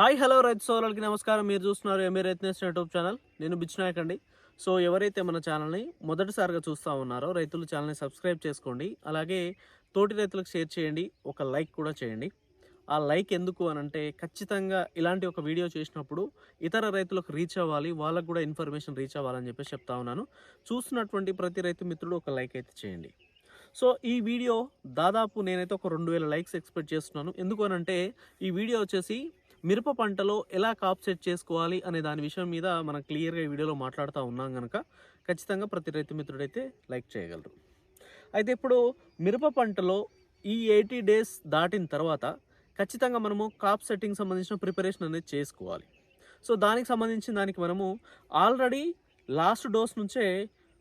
Hi hello రైతు సోదరులకి నమస్కారం. మీరు చూస్తున్నారు ఎంఏ రైతు యూట్యూబ్ ఛానల్. నేను బిచ్చునాయక్ అండి. సో ఎవరైతే మన ఛానల్ని మొదటిసారిగా చూస్తూ ఉన్నారో రైతులు ఛానల్ని సబ్స్క్రైబ్ చేసుకోండి. అలాగే తోటి రైతులకు షేర్ చేయండి. ఒక లైక్ కూడా చేయండి. ఆ లైక్ ఎందుకు అని అంటే ఖచ్చితంగా ఇలాంటి ఒక వీడియో చేసినప్పుడు ఇతర రైతులకు రీచ్ అవ్వాలి వాళ్ళకు కూడా ఇన్ఫర్మేషన్ రీచ్ అవ్వాలని చెప్పేసి చెప్తా ఉన్నాను. చూస్తున్నటువంటి ప్రతి రైతు మిత్రుడు ఒక లైక్ అయితే చేయండి. సో ఈ వీడియో దాదాపు నేనైతే ఒక రెండు వేల లైక్స్ ఎక్స్పెక్ట్ చేస్తున్నాను. ఎందుకు అని అంటే ఈ వీడియో వచ్చేసి మిరప పంటలో ఎలా కాప్ సెట్ చేసుకోవాలి అనే దాని విషయం మీద మనం క్లియర్గా ఈ వీడియోలో మాట్లాడుతూ ఉన్నాం కనుక ఖచ్చితంగా ప్రతి రైతు మిత్రుడైతే లైక్ చేయగలరు. అయితే ఇప్పుడు మిరప పంటలో ఈ ఎయిటీ డేస్ దాటిన తర్వాత ఖచ్చితంగా మనము కాప్ సెట్టింగ్ సంబంధించిన ప్రిపరేషన్ అనేది చేసుకోవాలి. సో దానికి సంబంధించిన దానికి మనము ఆల్రెడీ లాస్ట్ డోస్ నుంచే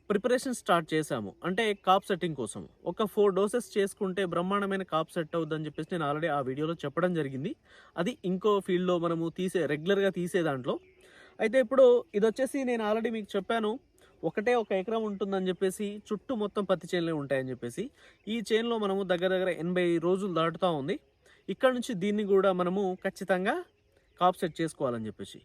ప్రిపరేషన్ స్టార్ట్ చేశాము. అంటే కాప్ సెట్టింగ్ కోసం. ఒక ఫోర్ డోసెస్ చేసుకుంటే బ్రహ్మాండమైన కాప్ సెట్ అవుద్దని చెప్పేసి నేను ఆల్రెడీ ఆ వీడియోలో చెప్పడం జరిగింది. అది ఇంకో ఫీల్డ్లో మనము తీసే రెగ్యులర్గా తీసే దాంట్లో. అయితే ఇప్పుడు ఇది వచ్చేసి నేను ఆల్రెడీ మీకు చెప్పాను. ఒకటే ఒక ఎకరం ఉంటుందని చెప్పేసి చుట్టూ మొత్తం పత్తి చేనులే ఉంటాయని చెప్పేసి. ఈ చేనులో మనము దగ్గర దగ్గర ఎనభై రోజులు దాటుతూ ఉంది. ఇక్కడ నుంచి దీన్ని కూడా మనము ఖచ్చితంగా కాప్ సెట్ చేసుకోవాలని చెప్పేసి.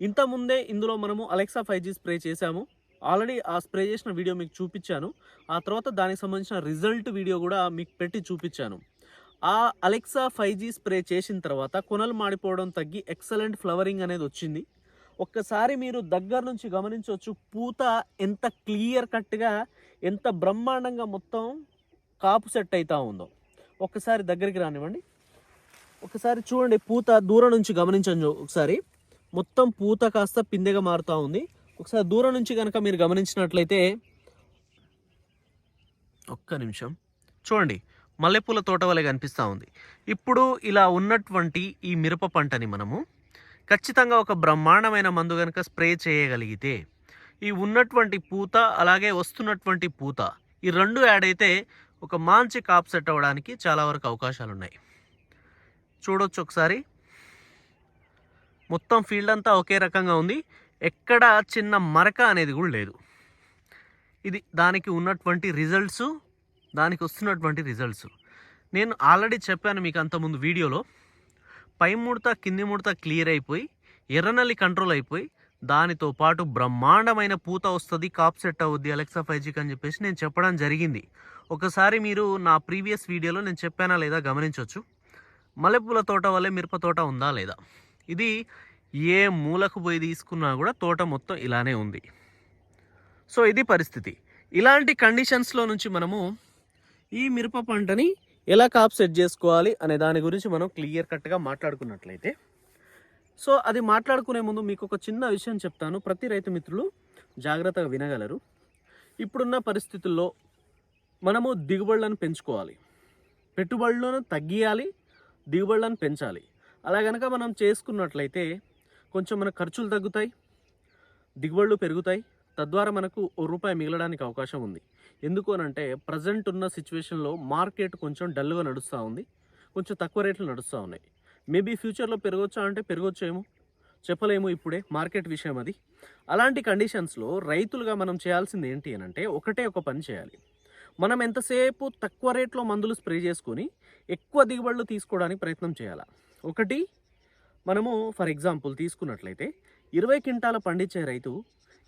ఇంతకుముందే ఇందులో మనము అలెక్సా ఫైవ్ జీ స్ప్రే చేశాము. ఆల్రెడీ ఆ స్ప్రే చేసిన వీడియో మీకు చూపించాను. ఆ తర్వాత దానికి సంబంధించిన రిజల్ట్ వీడియో కూడా మీకు పెట్టి చూపించాను. ఆ అలెక్సా ఫైవ్ జీ స్ప్రే చేసిన తర్వాత కొనలు మాడిపోవడం తగ్గి ఎక్సలెంట్ ఫ్లవరింగ్ అనేది వచ్చింది. ఒక్కసారి మీరు దగ్గర నుంచి గమనించవచ్చు పూత ఎంత క్లియర్ కట్గా ఎంత బ్రహ్మాండంగా మొత్తం కాపు సెట్ అవుతూ ఉందో. ఒక్కసారి దగ్గరికి రానివ్వండి. ఒకసారి చూడండి పూత దూరం నుంచి గమనించండి ఒకసారి. మొత్తం పూత కాస్త పిందెగా మారుతూ ఉంది. ఒకసారి దూరం నుంచి కనుక మీరు గమనించినట్లయితే ఒక్క నిమిషం. చూడండి మల్లెపూల తోట వలె కనిపిస్తూ ఉంది. ఇప్పుడు ఇలా ఉన్నటువంటి ఈ మిరప పంటని మనము ఖచ్చితంగా ఒక బ్రహ్మాండమైన మందు కనుక స్ప్రే చేయగలిగితే ఈ ఉన్నటువంటి పూత అలాగే వస్తున్నటువంటి పూత ఈ రెండు యాడ్ అయితే ఒక మంచి కాప్ సెట్ అవ్వడానికి చాలా వరకు అవకాశాలు ఉన్నాయి చూడొచ్చు ఒకసారి. మొత్తం ఫీల్డ్ అంతా ఒకే రకంగా ఉంది. ఎక్కడ చిన్న మరక అనేది కూడా లేదు. ఇది దానికి ఉన్నటువంటి రిజల్ట్స్ దానికి వస్తున్నటువంటి రిజల్ట్స్ నేను ఆల్రెడీ చెప్పాను మీకు అంతకుముందు వీడియోలో పై ముడత కింది ముడత క్లియర్ అయిపోయి ఎర్రనల్లి కంట్రోల్ అయిపోయి దానితో పాటు బ్రహ్మాండమైన పూత వస్తుంది కాప్ సెట్ అవుద్ది అలెక్సా ఫైవ్ అని చెప్పేసి నేను చెప్పడం జరిగింది. ఒకసారి మీరు నా ప్రీవియస్ వీడియోలో నేను చెప్పానా లేదా గమనించవచ్చు మల్లెపూల తోట వల్లే మిరప తోట ఉందా లేదా? ఇది ఏ మూలకు పోయి తీసుకున్నా కూడా తోట మొత్తం ఇలానే ఉంది. సో ఇది పరిస్థితి. ఇలాంటి కండిషన్స్లో నుంచి మనము ఈ మిరప పంటని ఎలా కాప్ సెట్ చేసుకోవాలి అనే దాని గురించి మనం క్లియర్ కట్గా మాట్లాడుకున్నట్లయితే. సో అది మాట్లాడుకునే ముందు మీకు ఒక చిన్న విషయం చెప్తాను. ప్రతి రైతు మిత్రులు జాగ్రత్తగా వినగలరు. ఇప్పుడున్న పరిస్థితుల్లో మనము దిగుబడులను పెంచుకోవాలి. పెట్టుబడులను తగ్గియాలి దిగుబడులను పెంచాలి. అలా కనుక మనం చేసుకున్నట్లయితే కొంచెం మన ఖర్చులు తగ్గుతాయి దిగుబడులు పెరుగుతాయి. తద్వారా మనకు ఓ రూపాయి మిగలడానికి అవకాశం ఉంది. ఎందుకు అని అంటే ప్రజెంట్ ఉన్న సిచ్యువేషన్లో మార్కెట్ కొంచెం డల్గా నడుస్తూ ఉంది. కొంచెం తక్కువ రేట్లు నడుస్తూ ఉన్నాయి. మేబీ ఫ్యూచర్లో పెరగొచ్చా అంటే పెరగొచ్చేమో. చెప్పలేము ఇప్పుడే మార్కెట్ విషయం అది. అలాంటి కండిషన్స్లో రైతులుగా మనం చేయాల్సింది ఏంటి అని అంటే ఒకటే ఒక పని చేయాలి. మనం ఎంతసేపు తక్కువ రేట్లో మందులు స్ప్రే చేసుకొని ఎక్కువ దిగుబడులు తీసుకోవడానికి ప్రయత్నం చేయాలి? ఒకటి మనము ఫర్ ఎగ్జాంపుల్ తీసుకున్నట్లయితే ఇరవై క్వింటాలు పండించే రైతు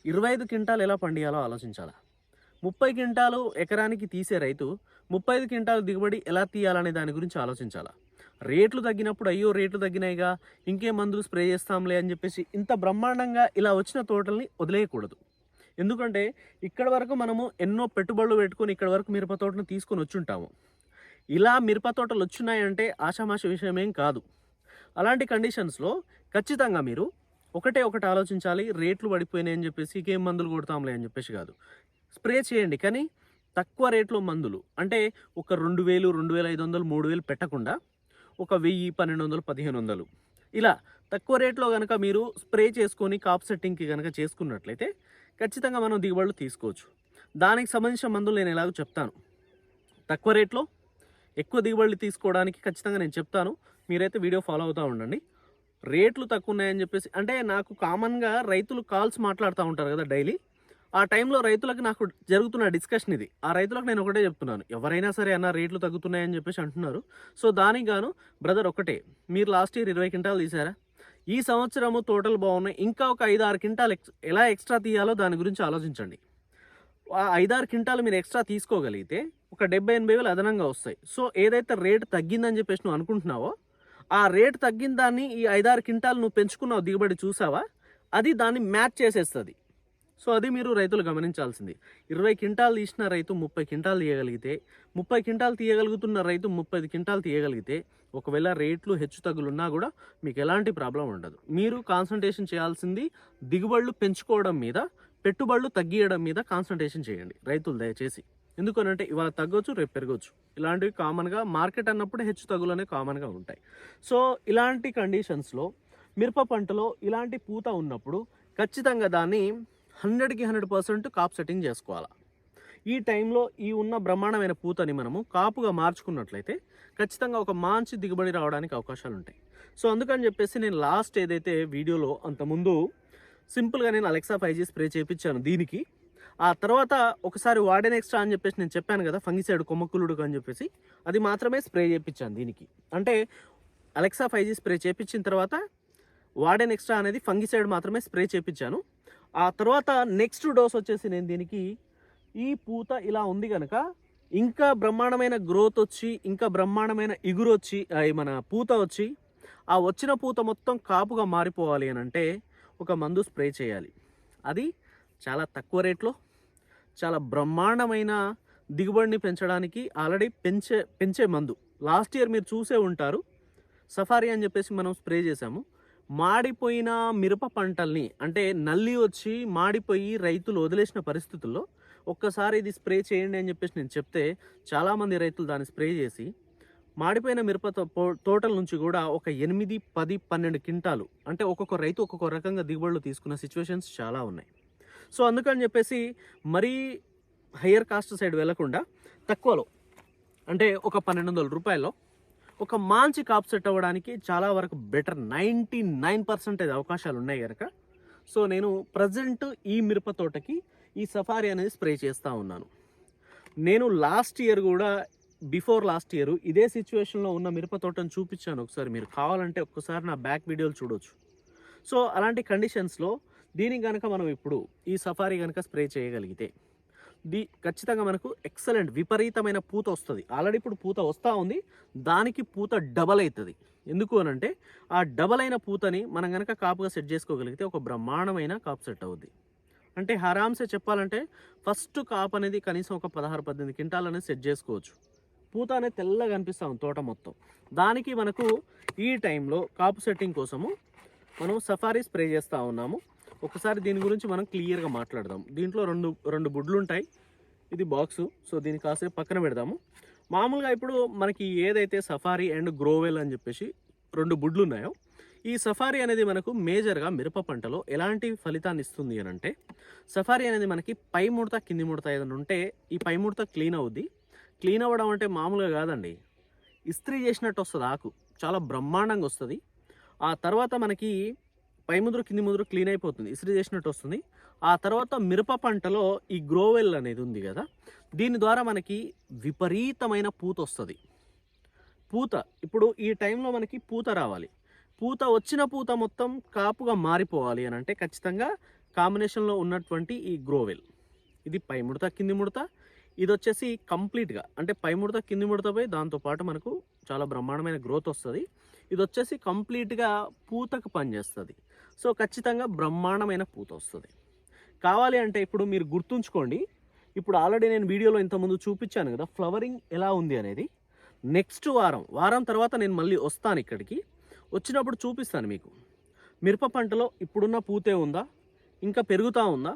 ఇరవై ఐదు క్వింటాలు ఎలా పండియాలో ఆలోచించాలా? ముప్పై క్వింటాలు ఎకరానికి తీసే రైతు ముప్పై ఐదు క్వింటాలు దిగుబడి ఎలా తీయాలనే దాని గురించి ఆలోచించాలా? రేట్లు తగ్గినప్పుడు అయ్యో రేట్లు తగ్గినాయిగా ఇంకే మందులు స్ప్రే చేస్తాంలే అని చెప్పేసి ఇంత బ్రహ్మాండంగా ఇలా వచ్చిన తోటల్ని వదిలేయకూడదు. ఎందుకంటే ఇక్కడ వరకు మనము ఎన్నో పెట్టుబడులు పెట్టుకొని ఇక్కడ వరకు మిరప తోటను తీసుకొని వచ్చుంటాము. ఇలా మిరప తోటలు వచ్చినాయంటే ఆషామాష విషయం ఏం కాదు. అలాంటి కండిషన్స్లో ఖచ్చితంగా మీరు ఒకటే ఒకటి ఆలోచించాలి రేట్లు పడిపోయినాయి అని చెప్పేసి ఇంకేం మందులు కొడతాంలే అని చెప్పేసి కాదు. స్ప్రే చేయండి కానీ తక్కువ రేట్లో మందులు అంటే ఒక రెండు వేలు రెండు వేల ఐదు వందలు మూడు వేలు పెట్టకుండా ఒక వెయ్యి పన్నెండు వందలు పదిహేను వందలు. ఇలా తక్కువ రేట్లో కనుక మీరు స్ప్రే చేసుకొని కాప్ సెట్టింగ్కి కనుక చేసుకున్నట్లయితే ఖచ్చితంగా మనం దిగుబడులు తీసుకోవచ్చు. దానికి సంబంధించిన మందులు నేను ఎలాగో చెప్తాను. తక్కువ రేట్లో ఎక్కువ దిగుబడులు తీసుకోవడానికి ఖచ్చితంగా నేను చెప్తాను. మీరైతే వీడియో ఫాలో అవుతూ ఉండండి. రేట్లు తక్కువ ఉన్నాయని చెప్పేసి అంటే నాకు కామన్గా రైతులు కాల్స్ మాట్లాడుతూ ఉంటారు కదా డైలీ ఆ టైంలో రైతులకు నాకు జరుగుతున్న డిస్కషన్ ఇది. ఆ రైతులకు నేను ఒకటే చెప్తున్నాను. ఎవరైనా సరే అన్న రేట్లు తగ్గుతున్నాయని చెప్పేసి అంటున్నారు. సో దానికి గాను బ్రదర్ ఒకటే మీరు లాస్ట్ ఇయర్ ఇరవై క్వింటాలు తీసారా? ఈ సంవత్సరము తోటలు బాగున్నాయి. ఇంకా ఒక ఐదు ఆరు క్వింటాలు ఎక్స్ ఎలా ఎక్స్ట్రా తీయాలో దాని గురించి ఆలోచించండి. ఆ ఐదారు క్వింటాలు మీరు ఎక్స్ట్రా తీసుకోగలిగితే ఒక డెబ్బై ఎనభై వేలు అదనంగా వస్తాయి. సో ఏదైతే రేటు తగ్గిందని చెప్పేసి నువ్వు అనుకుంటున్నావో ఆ రేటు తగ్గిన దాన్ని ఈ ఐదారు క్వింటాలు నువ్వు పెంచుకున్నావు దిగుబడి చూసావా? అది దాన్ని మ్యాచ్ చేసేస్తుంది. సో అది మీరు రైతులు గమనించాల్సింది. ఇరవై క్వింటాలు తీసిన రైతు ముప్పై క్వింటాలు తీయగలిగితే ముప్పై క్వింటాలు తీయగలుగుతున్న రైతు ముప్పై క్వింటాలు తీయగలిగితే ఒకవేళ రేట్లు హెచ్చు తగ్గులున్నా కూడా మీకు ఎలాంటి ప్రాబ్లం ఉండదు. మీరు కాన్సన్ట్రేషన్ చేయాల్సింది దిగుబడులు పెంచుకోవడం మీద పెట్టుబడులు తగ్గియడం మీద కాన్సన్ట్రేషన్ చేయండి. రైతులు దయచేసి. ఎందుకనంటే ఇవాళ తగ్గొచ్చు రేపు పెరగవచ్చు ఇలాంటివి కామన్గా మార్కెట్ అన్నప్పుడు హెచ్చు తగ్గులు అనేవి కామన్గా ఉంటాయి. సో ఇలాంటి కండిషన్స్లో మిరప పంటలో ఇలాంటి పూత ఉన్నప్పుడు ఖచ్చితంగా దాన్ని హండ్రెడ్కి హండ్రెడ్ పర్సెంట్ కాప్ సెట్టింగ్ చేసుకోవాలి. ఈ టైంలో ఈ ఉన్న బ్రహ్మాండమైన పూతని మనము కాపుగా మార్చుకున్నట్లయితే ఖచ్చితంగా ఒక మంచి దిగుబడి రావడానికి అవకాశాలు ఉంటాయి. సో అందుకని చెప్పేసి నేను లాస్ట్ ఏదైతే వీడియోలో అంతకుముందు సింపుల్గా నేను అలెక్సా ఫైవ్ జీ స్ప్రే చేయించాను దీనికి ఆ తర్వాత ఒకసారి వాడెన్ ఎక్స్ట్రా అని చెప్పేసి నేను చెప్పాను కదా ఫంగిసైడ్ కొమ్మక్కులుడు అని చెప్పేసి అది మాత్రమే స్ప్రే చేయించాను దీనికి. అంటే అలెక్సా ఫైవ్ జీ స్ప్రే చేయించిన తర్వాత వాడెన్ ఎక్స్ట్రా అనేది ఫంగిసైడ్ మాత్రమే స్ప్రే చేయించాను ఆ తర్వాత నెక్స్ట్ డోస్ వచ్చేసి నేను దీనికి ఈ పూత ఇలా ఉంది కనుక ఇంకా బ్రహ్మాండమైన గ్రోత్ వచ్చి ఇంకా బ్రహ్మాండమైన ఇగురు వచ్చి మన పూత వచ్చి ఆ వచ్చిన పూత మొత్తం కాపుగా మారిపోవాలి అని అంటే ఒక మందు స్ప్రే చేయాలి. అది చాలా తక్కువ రేట్లో చాలా బ్రహ్మాండమైన దిగుబడిని పెంచడానికి ఆల్రెడీ పెంచే పెంచే మందు. లాస్ట్ ఇయర్ మీరు చూసే ఉంటారు. సఫారీ అని చెప్పేసి మనం స్ప్రే చేసాము మాడిపోయిన మిరప పంటల్ని అంటే నల్లి వచ్చి మాడిపోయి రైతులు వదిలేసిన పరిస్థితుల్లో ఒక్కసారి ఇది స్ప్రే చేయండి అని చెప్పేసి నేను చెప్తే చాలామంది రైతులు దాన్ని స్ప్రే చేసి మాడిపోయిన మిరప తో- తోటల నుంచి కూడా ఒక ఎనిమిది పది పన్నెండు క్వింటాలు అంటే ఒక్కొక్క రైతు ఒక్కొక్క రకంగా దిగుబడులు తీసుకున్న సిచ్యువేషన్స్ చాలా ఉన్నాయి. సో అందుకని చెప్పేసి మరీ హయ్యర్ కాస్ట్ సైడ్ వెళ్ళకుండా తక్కువలో అంటే ఒక పన్నెండు వందల రూపాయల్లో ఒక మంచి కాప్ సెట్ అవ్వడానికి చాలా వరకు బెటర్ నైంటీ నైన్ పర్సెంటేజ్ అవకాశాలు ఉన్నాయి కనుక సో నేను ప్రజెంట్ ఈ మిరప తోటకి ఈ సఫారీ అనేది స్ప్రే చేస్తూ ఉన్నాను. నేను లాస్ట్ ఇయర్ కూడా బిఫోర్ లాస్ట్ ఇయర్ ఇదే సిచ్యువేషన్లో ఉన్న మిరప తోటను చూపించాను ఒకసారి. మీరు కావాలంటే ఒక్కసారి నా బ్యాక్ వీడియోలు చూడొచ్చు. సో అలాంటి కండిషన్స్లో దీనికి కనుక మనం ఇప్పుడు ఈ సఫారీ కనుక స్ప్రే చేయగలిగితే దీ ఖచ్చితంగా మనకు ఎక్సలెంట్ విపరీతమైన పూత వస్తుంది. ఆల్రెడీ ఇప్పుడు పూత వస్తూ ఉంది. దానికి పూత డబల్ అవుతుంది ఎందుకు అని అంటే ఆ డబల్ అయిన పూతని మనం కనుక కాపుగా సెట్ చేసుకోగలిగితే ఒక బ్రహ్మాండమైన కాపు సెట్ అవుద్ది. అంటే హరామ్సే చెప్పాలంటే ఫస్ట్ కాప్ అనేది కనీసం ఒక పదహారు పద్దెనిమిది క్వింటాల్ అనేది సెట్ చేసుకోవచ్చు. పూత అనేది తెల్లగా కనిపిస్తూ ఉంది తోట మొత్తం. దానికి మనకు ఈ టైంలో కాపు సెట్టింగ్ కోసము మనం సఫారీ స్ప్రే చేస్తూ ఉన్నాము. ఒకసారి దీని గురించి మనం క్లియర్గా మాట్లాడదాం. దీంట్లో రెండు రెండు బుడ్లు ఉంటాయి ఇది బాక్సు. సో దీన్ని కాసేపు పక్కన పెడదాము. మామూలుగా ఇప్పుడు మనకి ఏదైతే సఫారీ అండ్ గ్రోవెల్ అని చెప్పేసి రెండు బుడ్లు ఉన్నాయో ఈ సఫారీ అనేది మనకు మేజర్గా మిరప పంటలో ఎలాంటి ఫలితాన్ని ఇస్తుంది అని అంటే సఫారీ అనేది మనకి పై ముడత కింది ముడత ఏదైనా ఉంటే ఈ పై ముడత క్లీన్ అవుద్ది. క్లీన్ అవ్వడం అంటే మామూలుగా కాదండి. ఇస్త్రీ చేసినట్టు వస్తుంది ఆకు. చాలా బ్రహ్మాండంగా వస్తుంది. ఆ తర్వాత మనకి పై ముదురు కింది ముదురు క్లీన్ అయిపోతుంది ఇస్త్రీ చేసినట్టు వస్తుంది. ఆ తర్వాత మిరప పంటలో ఈ గ్రోవెల్ అనేది ఉంది కదా దీని ద్వారా మనకి విపరీతమైన పూత వస్తుంది. పూత ఇప్పుడు ఈ టైంలో మనకి పూత రావాలి. పూత వచ్చిన పూత మొత్తం కాపుగా మారిపోవాలి అని అంటే ఖచ్చితంగా కాంబినేషన్లో ఉన్నటువంటి ఈ గ్రోవెల్. ఇది పై ముడత కింది ముడత. ఇది వచ్చేసి కంప్లీట్గా అంటే పై ముడత కింది ముడత పోయి దాంతోపాటు మనకు చాలా బ్రహ్మాండమైన గ్రోత్ వస్తుంది. ఇది వచ్చేసి కంప్లీట్గా పూతకు పనిచేస్తుంది. సో ఖచ్చితంగా బ్రహ్మాండమైన పూత వస్తుంది. కావాలి అంటే ఇప్పుడు మీరు గుర్తుంచుకోండి ఇప్పుడు ఆల్రెడీ నేను వీడియోలో ఇంతకుముందు చూపించాను కదా ఫ్లవరింగ్ ఎలా ఉంది అనేది. నెక్స్ట్ వారం వారం తర్వాత నేను మళ్ళీ వస్తాను ఇక్కడికి. వచ్చినప్పుడు చూపిస్తాను మీకు. మిరప పంటలో ఇప్పుడున్న పూతే ఉందా? ఇంకా పెరుగుతూ ఉందా?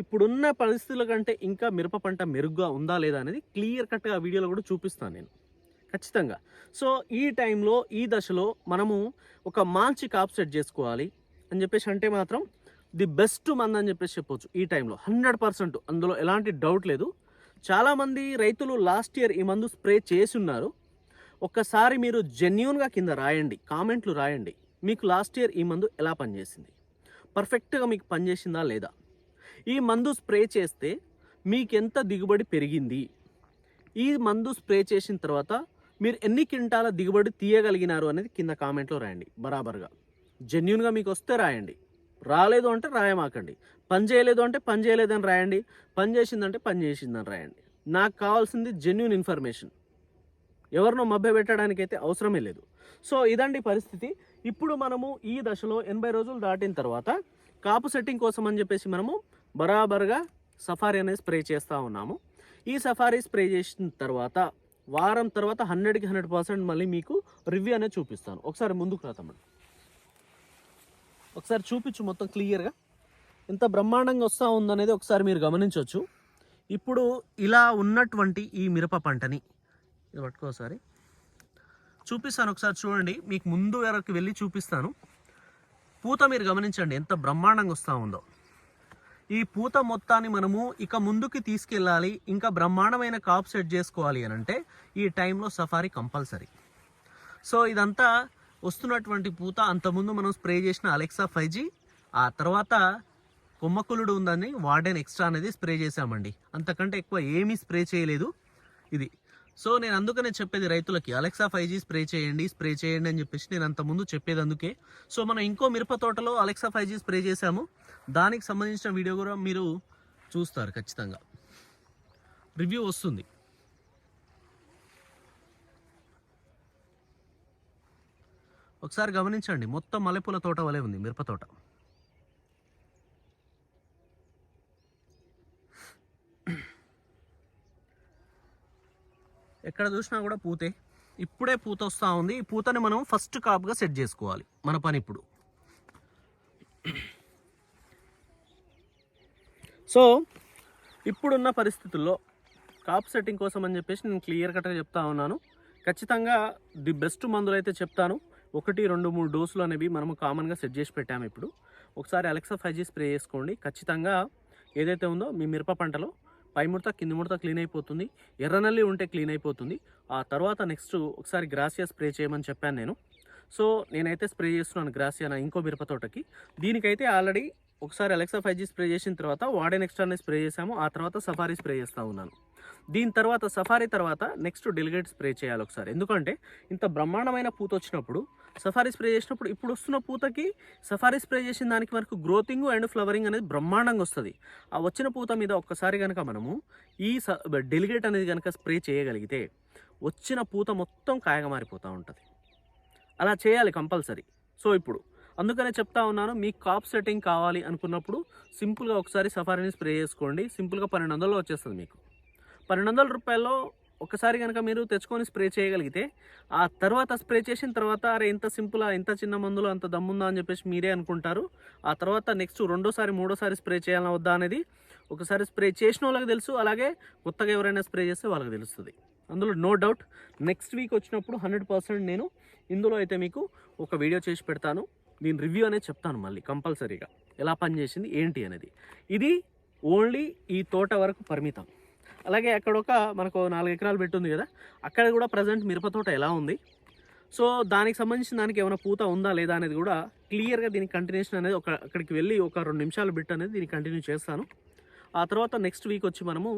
ఇప్పుడున్న పరిస్థితుల కంటే ఇంకా మిరప పంట మెరుగ్గా ఉందా లేదా అనేది క్లియర్ కట్గా వీడియోలో కూడా చూపిస్తాను నేను. ఖచ్చితంగా. సో ఈ టైంలో ఈ దశలో మనము ఒక మంచి కాప్ సెట్ చేసుకోవాలి. అని చెప్పేసి అంటే మాత్రం ది బెస్ట్ మందు అని చెప్పేసి చెప్పొచ్చు ఈ టైంలో. Hundred percent. అందులో ఎలాంటి డౌట్ లేదు. చాలామంది రైతులు లాస్ట్ ఇయర్ ఈ మందు స్ప్రే చేసి ఉన్నారు ఒక్కసారి మీరు జెన్యున్గా కింద రాయండి. కామెంట్లు రాయండి. మీకు లాస్ట్ ఇయర్ ఈ మందు ఎలా పనిచేసింది? పర్ఫెక్ట్గా మీకు పనిచేసిందా లేదా? ఈ మందు స్ప్రే చేస్తే మీకెంత దిగుబడి పెరిగింది? ఈ మందు స్ప్రే చేసిన తర్వాత మీరు ఎన్ని క్వింటాల దిగుబడి తీయగలిగినారు అనేది కింద కామెంట్లో రాయండి. బరాబర్గా. జెన్యున్గా మీకు వస్తే రాయండి. రాలేదు అంటే రాయమాకండి. పని చేయలేదు అంటే పని చేయలేదని రాయండి. పని చేసిందంటే పని చేసిందని రాయండి. నాకు కావాల్సింది జెన్యున్ ఇన్ఫర్మేషన్. ఎవరినో మభ్య పెట్టడానికైతే అవసరమే లేదు. సో ఇదండి పరిస్థితి. ఇప్పుడు మనము ఈ దశలో ఎనభై రోజులు దాటిన తర్వాత కాపు సెట్టింగ్ కోసం అని చెప్పేసి మనము బరాబర్గా సఫారీ అనేది స్ప్రే చేస్తూ ఉన్నాము. ఈ సఫారీ స్ప్రే చేసిన తర్వాత వారం తర్వాత హండ్రెడ్కి హండ్రెడ్ పర్సెంట్ మళ్ళీ మీకు రివ్యూ అనేది చూపిస్తాను. ఒకసారి ముందుకు రా తమ్ముడు ఒకసారి చూపించు మొత్తం క్లియర్గా. ఎంత బ్రహ్మాండంగా వస్తూ ఉందనేది ఒకసారి మీరు గమనించవచ్చు. ఇప్పుడు ఇలా ఉన్నటువంటి ఈ మిరప పంటని ఇది పట్టుకోసారి చూపిస్తాను ఒకసారి చూడండి. మీకు ముందు వరకు వెళ్ళి చూపిస్తాను. పూత మీరు గమనించండి ఎంత బ్రహ్మాండంగా వస్తూ ఉందో. ఈ పూత మొత్తాన్ని మనము ఇక ముందుకి తీసుకెళ్ళాలి. ఇంకా బ్రహ్మాండమైన కాప్ సెట్ చేసుకోవాలి అని అంటే ఈ టైంలో సఫారీ కంపల్సరీ. సో ఇదంతా వస్తున్నటువంటి పూత అంతకుముందు మనం స్ప్రే చేసిన అలెక్సా ఫైవ్ జీ ఆ తర్వాత కొమ్మకులుడు ఉందని వార్డెన్ ఎక్స్ట్రా అనేది స్ప్రే చేశామండి. అంతకంటే ఎక్కువ ఏమీ స్ప్రే చేయలేదు ఇది. సో నేను అందుకనే చెప్పేది రైతులకి అలెక్సా ఫైవ్ జీ స్ప్రే చేయండి స్ప్రే చేయండి అని చెప్పేసి నేను అంత ముందు చెప్పేది అందుకే. సో మనం ఇంకో మిరప తోటలో అలెక్సా ఫైవ్ జీ స్ప్రే చేశాము. దానికి సంబంధించిన వీడియో కూడా మీరు చూస్తారు ఖచ్చితంగా. రివ్యూ వస్తుంది. ఒకసారి గమనించండి మొత్తం మల్లెపూల తోట వలె ఉంది మిరప తోట. ఎక్కడ చూసినా కూడా పూతే. ఇప్పుడే పూత వస్తూ ఉంది. ఈ పూతని మనం ఫస్ట్ కాప్గా సెట్ చేసుకోవాలి మన పని ఇప్పుడు. సో ఇప్పుడున్న పరిస్థితుల్లో కాప్ సెట్టింగ్ కోసం అని చెప్పేసి నేను క్లియర్ కట్గా చెప్తా ఉన్నాను. ఖచ్చితంగా ది బెస్ట్ మందులు అయితే చెప్తాను. ఒకటి రెండు మూడు డోసులు అనేవి మనము కామన్గా సెట్ చేసి పెట్టాము ఇప్పుడు. ఒకసారి అలెక్సా ఫైవ్ జీ స్ప్రే చేసుకోండి. ఖచ్చితంగా ఏదైతే ఉందో మీ మిరప పంటలో పై ముడత కింది ముడత క్లీన్ అయిపోతుంది. ఎర్రనల్లి ఉంటే క్లీన్ అయిపోతుంది. ఆ తర్వాత నెక్స్ట్ ఒకసారి గ్రాసియా స్ప్రే చేయమని చెప్పాను నేను. సో నేనైతే స్ప్రే చేస్తున్నాను గ్రాసియా నా ఇంకో మిరప తోటకి. దీనికైతే ఆల్రెడీ ఒకసారి అలెక్సా ఫైవ్ జీ స్ప్రే చేసిన తర్వాత వాడే నెక్స్ట్ స్ప్రే చేసాము ఆ తర్వాత సఫారీ స్ప్రే చేస్తూ ఉన్నాను. దీని తర్వాత సఫారీ తర్వాత నెక్స్ట్ డెలిగేట్ స్ప్రే చేయాలి ఒకసారి. ఎందుకంటే ఇంత బ్రహ్మాండమైన పూత వచ్చినప్పుడు సఫారీ స్ప్రే చేసినప్పుడు ఇప్పుడు వస్తున్న పూతకి సఫారీ స్ప్రే చేసిన దానికి మనకు గ్రోతింగ్ అండ్ ఫ్లవరింగ్ అనేది బ్రహ్మాండంగా వస్తుంది. ఆ వచ్చిన పూత మీద ఒక్కసారి కనుక మనము ఈ స డెలిగేట్ అనేది కనుక స్ప్రే చేయగలిగితే వచ్చిన పూత మొత్తం కాయగా మారిపోతూ ఉంటుంది. అలా చేయాలి కంపల్సరీ. సో ఇప్పుడు అందుకనే చెప్తా ఉన్నాను మీకు కాప్ సెట్టింగ్ కావాలి అనుకున్నప్పుడు సింపుల్గా ఒకసారి సఫారీని స్ప్రే చేసుకోండి. సింపుల్గా పన్నెండు వందల్లో వచ్చేస్తుంది మీకు. పన్నెండు వందల రూపాయల్లో ఒకసారి కనుక మీరు తెచ్చుకొని స్ప్రే చేయగలిగితే ఆ తర్వాత స్ప్రే చేసిన తర్వాత అరే ఇంత సింపుల్ ఇంత చిన్న మందులో అంత దమ్ముందా? అని చెప్పేసి మీరే అనుకుంటారు. ఆ తర్వాత నెక్స్ట్ రెండోసారి మూడోసారి స్ప్రే చేయాలా వద్దా అనేది ఒకసారి స్ప్రే చేసిన వాళ్ళకి తెలుసు. అలాగే కొత్తగా ఎవరైనా స్ప్రే చేస్తే వాళ్ళకి తెలుస్తుంది. అందులో నో డౌట్ నెక్స్ట్ వీక్ వచ్చినప్పుడు హండ్రెడ్ పర్సెంట్ నేను ఇందులో అయితే మీకు ఒక వీడియో చేసి పెడతాను. దీని రివ్యూ అనేది చెప్తాను మళ్ళీ కంపల్సరీగా. ఎలా పనిచేసింది ఏంటి అనేది. ఇది ఓన్లీ ఈ తోట వరకు పరిమితం. అలాగే అక్కడ ఒక మనకు నాలుగు ఎకరాలు పెట్టుంది కదా అక్కడ కూడా ప్రజెంట్ మిరపతోట ఎలా ఉంది? సో దానికి సంబంధించిన దానికి ఏమైనా పూత ఉందా లేదా అనేది కూడా క్లియర్గా దీనికి కంటిన్యూషన్ అనేది ఒక అక్కడికి వెళ్ళి ఒక రెండు నిమిషాలు బిట్ అనేది దీనికి కంటిన్యూ చేస్తాను. ఆ తర్వాత నెక్స్ట్ వీక్ వచ్చి మనము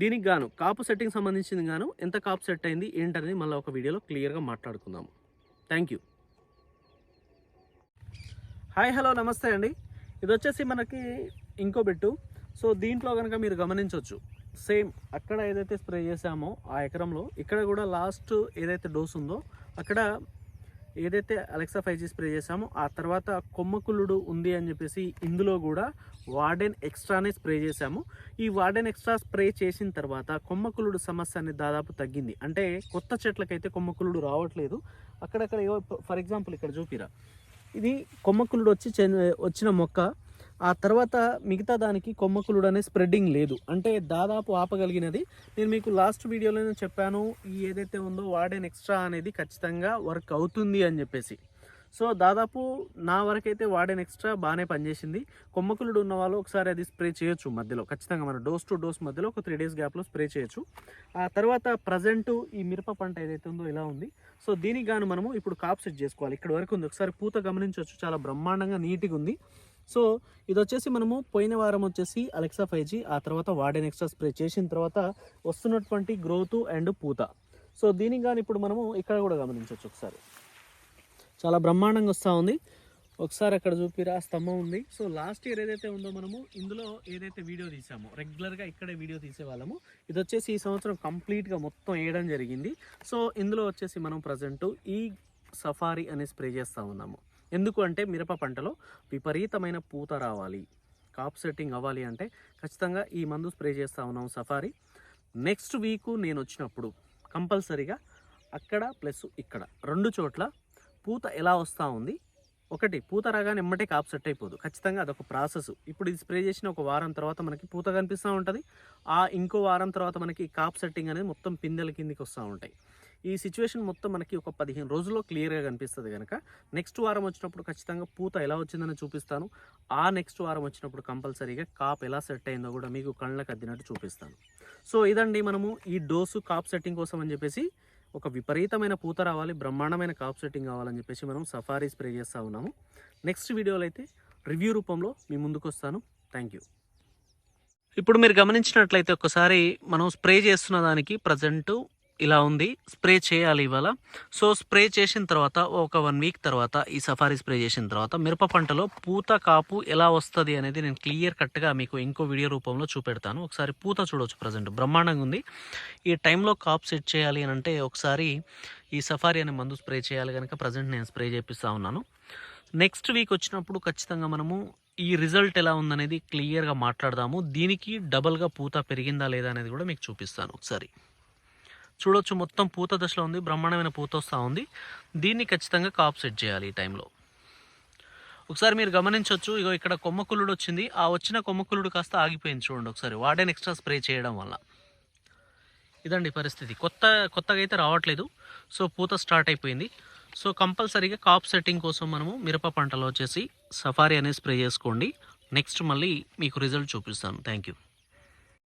దీనికి గాను కాపు సెట్టింగ్ సంబంధించింది గాను ఎంత కాపు సెట్ అయింది ఏంటనేది మళ్ళీ ఒక వీడియోలో క్లియర్గా మాట్లాడుకుందాము థ్యాంక్ యూ హాయ్ హలో నమస్తే అండి. ఇది వచ్చేసి మనకి ఇంకో బిట్టు సో దీంట్లో కనుక మీరు గమనించవచ్చు సేమ్ అక్కడ ఏదైతే స్ప్రే చేసామో ఆ ఎకరంలో ఇక్కడ కూడా లాస్ట్ ఏదైతే డోస్ ఉందో అక్కడ ఏదైతే అలెక్సా ఫైవ్ జీ స్ప్రే చేసామో ఆ తర్వాత కొమ్మకుల్లుడు ఉంది అని చెప్పేసి ఇందులో కూడా వార్డెన్ ఎక్స్ట్రానే స్ప్రే చేసాము ఈ వార్డెన్ ఎక్స్ట్రా స్ప్రే చేసిన తర్వాత కొమ్మకులుడు సమస్య అనేది దాదాపు తగ్గింది. అంటే కొత్త చెట్లకైతే కొమ్మకులుడు రావట్లేదు. అక్కడక్కడ ఫర్ ఎగ్జాంపుల్ ఇక్కడ చూపిరా. ఇది కొమ్మకులుడు వచ్చి చె- వచ్చిన మొక్క ఆ తర్వాత మిగతా దానికి కొమ్మకులుడు అనే స్ప్రెడ్డింగ్ లేదు. అంటే దాదాపు ఆపగలిగినది. నేను మీకు లాస్ట్ వీడియోలోనే చెప్పాను ఈ ఏదైతే ఉందో వాడెన్ ఎక్స్ట్రా అనేది ఖచ్చితంగా వర్క్ అవుతుంది అని చెప్పేసి. సో దాదాపు నా వరకైతే వాడెన్ ఎక్స్ట్రా బాగానే పనిచేసింది. కొమ్మకులుడు ఉన్న వాళ్ళు ఒకసారి అది స్ప్రే చేయొచ్చు మధ్యలో. ఖచ్చితంగా మన డోస్ టు డోస్ మధ్యలో ఒక త్రీ డేస్ గ్యాప్లో స్ప్రే చేయొచ్చు. ఆ తర్వాత ప్రజెంట్ ఈ మిరప పంట ఏదైతే ఉందో ఇలా ఉంది. సో దీనికి గాను మనము ఇప్పుడు కాప్ సెట్ చేసుకోవాలి. ఇక్కడ వరకు ఉంది. ఒకసారి పూత గమనించవచ్చు చాలా బ్రహ్మాండంగా నీట్గా ఉంది. సో ఇది వచ్చేసి మనము పోయిన వారం వచ్చేసి అలెక్సా ఫైవ్ జీ ఆ తర్వాత వాడెన్ ఎక్స్ట్రా స్ప్రే చేసిన తర్వాత వస్తున్నటువంటి గ్రోత్ అండ్ పూత. సో దీనికి కానీ ఇప్పుడు మనము ఇక్కడ కూడా గమనించవచ్చు ఒకసారి. చాలా బ్రహ్మాండంగా వస్తూ ఉంది. ఒకసారి అక్కడ చూపిరా ఆ స్తంభం ఉంది. సో లాస్ట్ ఇయర్ ఏదైతే ఉందో మనము ఇందులో ఏదైతే వీడియో తీసామో రెగ్యులర్గా ఇక్కడే వీడియో తీసేవాళ్ళము ఇది వచ్చేసి ఈ సంవత్సరం కంప్లీట్గా మొత్తం వేయడం జరిగింది. సో ఇందులో వచ్చేసి మనం ప్రజెంట్ ఈ సఫారీ అనే స్ప్రే చేస్తూ ఉన్నాము. ఎందుకు అంటే మిరప పంటలో విపరీతమైన పూత రావాలి. కాప్ సెట్టింగ్ అవ్వాలి అంటే ఖచ్చితంగా ఈ మందు స్ప్రే చేస్తూ ఉన్నాం సఫారీ. నెక్స్ట్ వీక్ నేను వచ్చినప్పుడు కంపల్సరీగా అక్కడ ప్లస్ ఇక్కడ రెండు చోట్ల పూత ఎలా వస్తూ ఉంది? ఒకటి పూత రాగానే ఎమ్మటే కాప్ సెట్ అయిపోదు. ఖచ్చితంగా అదొక ప్రాసెస్. ఇప్పుడు ఇది స్ప్రే చేసిన ఒక వారం తర్వాత మనకి పూత కనిపిస్తూ ఉంటుంది. ఆ ఇంకో వారం తర్వాత మనకి కాప్ సెట్టింగ్ అనేది మొత్తం పిందెల కిందికి వస్తూ ఉంటాయి. ఈ సిచ్యువేషన్ మొత్తం మనకి ఒక పదిహేను రోజుల్లో క్లియర్గా కనిపిస్తుంది కనుక నెక్స్ట్ వారం వచ్చినప్పుడు ఖచ్చితంగా పూత ఎలా వచ్చిందని చూపిస్తాను. ఆ నెక్స్ట్ వారం వచ్చినప్పుడు కంపల్సరీగా కాప్ ఎలా సెట్ అయిందో కూడా మీకు కళ్ళకు అద్దినట్టు చూపిస్తాను. సో ఇదండి మనము ఈ డోసు కాప్ సెట్టింగ్ కోసం అని చెప్పేసి ఒక విపరీతమైన పూత రావాలి బ్రహ్మాండమైన కాప్ సెట్టింగ్ కావాలని చెప్పేసి మనం సఫారీ స్ప్రే చేస్తూ ఉన్నాము. నెక్స్ట్ వీడియోలో అయితే రివ్యూ రూపంలో మీ ముందుకు వస్తాను. Thank you. ఇప్పుడు మీరు గమనించినట్లయితే ఒకసారి మనం స్ప్రే చేస్తున్న దానికి ప్రజెంటు ఇలా ఉంది. స్ప్రే చేయాలి ఇవాళ. సో స్ప్రే చేసిన తర్వాత ఒక వన్ వీక్ తర్వాత ఈ సఫారీ స్ప్రే చేసిన తర్వాత మిరప పంటలో పూత కాపు ఎలా వస్తుంది అనేది నేను క్లియర్ కట్గా మీకు ఇంకో వీడియో రూపంలో చూపెడతాను. ఒకసారి పూత చూడవచ్చు ప్రజెంట్. బ్రహ్మాండంగా ఉంది. ఈ టైంలో కాప్ సెట్ చేయాలి అని అంటే ఒకసారి ఈ సఫారీ అనే మందు స్ప్రే చేయాలి కనుక ప్రజెంట్ నేను స్ప్రే చేపిస్తూ ఉన్నాను. నెక్స్ట్ వీక్ వచ్చినప్పుడు ఖచ్చితంగా మనము ఈ రిజల్ట్ ఎలా ఉందనేది క్లియర్గా మాట్లాడదాము. దీనికి డబల్గా పూత పెరిగిందా లేదా అనేది కూడా మీకు చూపిస్తాను ఒకసారి. చూడొచ్చు మొత్తం పూత దశలో ఉంది బ్రహ్మాండమైన పూత వస్తూ ఉంది. దీన్ని ఖచ్చితంగా కాప్ సెట్ చేయాలి ఈ టైంలో. ఒకసారి మీరు గమనించవచ్చు ఇగో ఇక్కడ కొమ్మకుల్లుడు వచ్చింది. ఆ వచ్చిన కొమ్మకుల్లుడు కాస్త ఆగిపోయింది చూడండి ఒకసారి. వాడేని ఎక్స్ట్రా స్ప్రే చేయడం వల్ల. ఇదండి పరిస్థితి. కొత్త కొత్తగా అయితే రావట్లేదు. సో పూత స్టార్ట్ అయిపోయింది. సో కంపల్సరీగా కాప్ సెట్టింగ్ కోసం మనము మిరప పంటలో వచ్చేసి సఫారీ అనేది స్ప్రే చేసుకోండి. నెక్స్ట్ మళ్ళీ మీకు రిజల్ట్ చూపిస్తాను. Thank you.